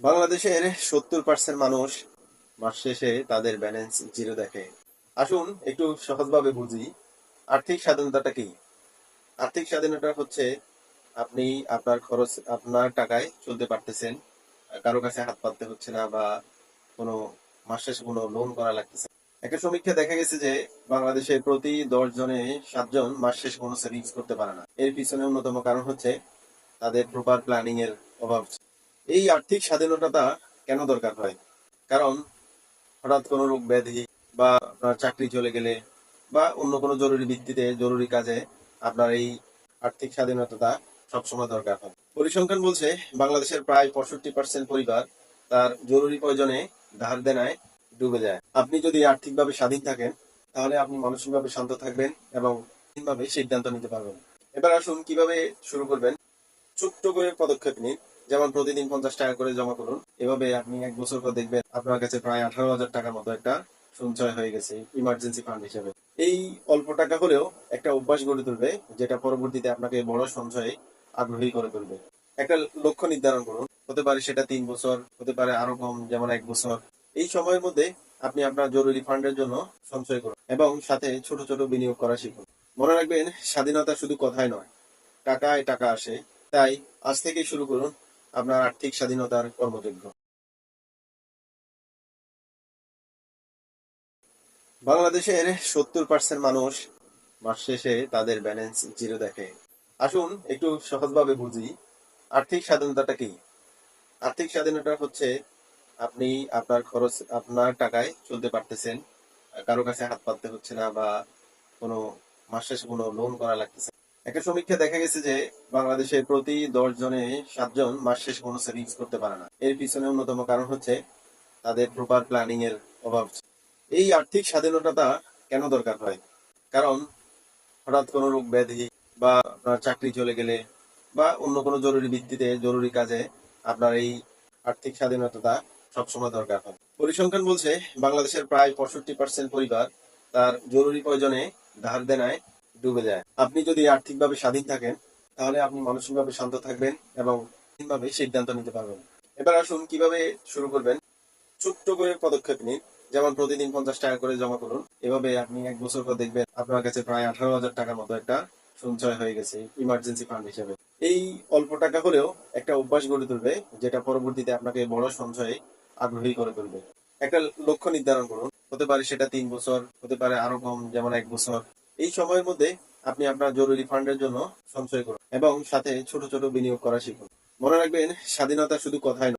বাংলাদেশের সত্তর পার্সেন্ট মানুষ মাস শেষে তাদের ব্যালেন্স জিরো দেখে। আসুন একটু সহজভাবে বুঝি, আর্থিক স্বাধীনতাটা কি? আর্থিক স্বাধীনতা হচ্ছে আপনি আপনার খরচ, আপনার টাকায় চলতে পারতেছেন কারও কাছে হাত পাততে হচ্ছে না বা কোনো মাস শেষে কোনো লোন করা লাগতেছে একটা সমীক্ষা দেখা গেছে যে বাংলাদেশে প্রতি দশ জনে সাতজন মাস শেষে কোনো সেভিংস করতে পারে না। এর পিছনে অন্যতম কারণ হচ্ছে তাদের প্রপার প্ল্যানিং এর অভাব। এই আর্থিক স্বাধীনতাটা কেন দরকার হয়? কারণ হঠাৎ কোনো রোগ ব্যাধি বা আপনার চাকরি চলে গেলে বা অন্য কোনো জরুরি ভিত্তিতে, জরুরি কাজে আপনার এই আর্থিক স্বাধীনতাটা সবসময় দরকার হয়। পরিসংখ্যান বলছে, বাংলাদেশের প্রায় পঁয়ষট্টি পার্সেন্ট পরিবার তার জরুরি প্রয়োজনে ধার দেনায় ডুবে যায়। আপনি যদি আর্থিকভাবে স্বাধীন থাকেন, তাহলে আপনি মানসিকভাবে শান্ত থাকবেন এবং সিদ্ধান্ত নিতে পারবেন। এবার আসুন কীভাবে শুরু করবেন? ছোট্ট করে পদক্ষেপ নিন। যেমন প্রতিদিন পঞ্চাশ টাকা করে জমা করুন। এভাবে আপনি এক বছর পর দেখবেন আপনার কাছে প্রায় আঠারো হাজার টাকার মতো একটা সঞ্চয় হয়ে গেছে ইমার্জেন্সি ফান্ড হিসেবে। এই অল্প টাকা হলেও একটা অভ্যাস গড়ে তুলবে, যেটা পরবর্তীতে আপনাকে বড় সঞ্চয়ে আগ্রহী করে তুলবে। একটা লক্ষ্য নির্ধারণ করুন। হতে পারে সেটা তিন বছর, হতে পারে আরও কম, যেমন এক বছর। এই সময়ের মধ্যে আপনি আপনার জরুরি ফান্ডের জন্য সঞ্চয় করুন এবং সাথে ছোট ছোট বিনিয়োগ করা শিখুন। মনে রাখবেন, স্বাধীনতা শুধু কথায় নয়, টাকায় টাকা আসে। তাই আজ থেকেই শুরু করুন আপনার আর্থিক স্বাধীনতার কর্মযজ্ঞ বাংলাদেশের সত্তর পার্সেন্ট মানুষ মাস শেষে তাদের ব্যালেন্স জিরো দেখে। আসুন, একটু সহজভাবে বুঝি, আর্থিক স্বাধীনতাটা কি? আর্থিক স্বাধীনতা হচ্ছে আপনি আপনার খরচ, আপনার টাকায় চলতে পারতেছেন, কারও কাছে হাত পাততে হচ্ছে না বা কোনো মাস শেষে কোনো লোন করা লাগতেছে। একটা সমীক্ষা দেখা গেছে যে বাংলাদেশে প্রতি দশ জনে সাতজন মাস শেষে কোনো সেভিংস করতে পারে না। এর পিছনে অন্যতম কারণ হচ্ছে তাদের প্রপার প্ল্যানিং এর অভাব। এই আর্থিক স্বাধীনতাটা কেন দরকার হয়? কারণ হঠাৎ কোনো রোগ ব্যাধি বা আপনার চাকরি চলে গেলে বা অন্য কোনো জরুরি ভিত্তিতে জরুরি কাজে আপনার এই আর্থিক স্বাধীনতাটা সবসময় দরকার হয়। পরিসংখ্যান বলছে বাংলাদেশের প্রায় পঁয়ষট্টি পার্সেন্ট পরিবার তার জরুরি প্রয়োজনে ধার দেনায় ডুবে যায়। আপনি যদি আর্থিকভাবে স্বাধীন থাকেন, তাহলে আপনি মানসিকভাবে শান্ত থাকবেন এবং স্বাধীনভাবে সিদ্ধান্ত নিতে পারবেন। এবার আসুন কীভাবে শুরু করবেন। ছোট্ট করে পদক্ষেপ নিন। যেমন প্রতিদিন পঞ্চাশ টাকা করে জমা করুন। এভাবে আপনি এক বছর পর দেখবেন আপনার কাছে প্রায় আঠারো হাজার টাকার মতো একটা সঞ্চয় হয়ে গেছে ইমার্জেন্সি ফান্ড হিসেবে। এই অল্প টাকা হলেও একটা অভ্যাস গড়ে তুলবে, যেটা পরবর্তীতে আপনাকে বড় সঞ্চয়ে আগ্রহী করে তুলবে। একটা লক্ষ্য নির্ধারণ করুন। হতে পারে সেটা তিন বছর, হতে পারে আরও কম, যেমন এক বছর। এই সময়ের মধ্যে আপনি আপনার জরুরি ফান্ডের জন্য সঞ্চয় করুন এবং সাথে ছোট ছোট বিনিয়োগ করা শিখুন। মনে রাখবেন, স্বাধীনতা শুধু কথায়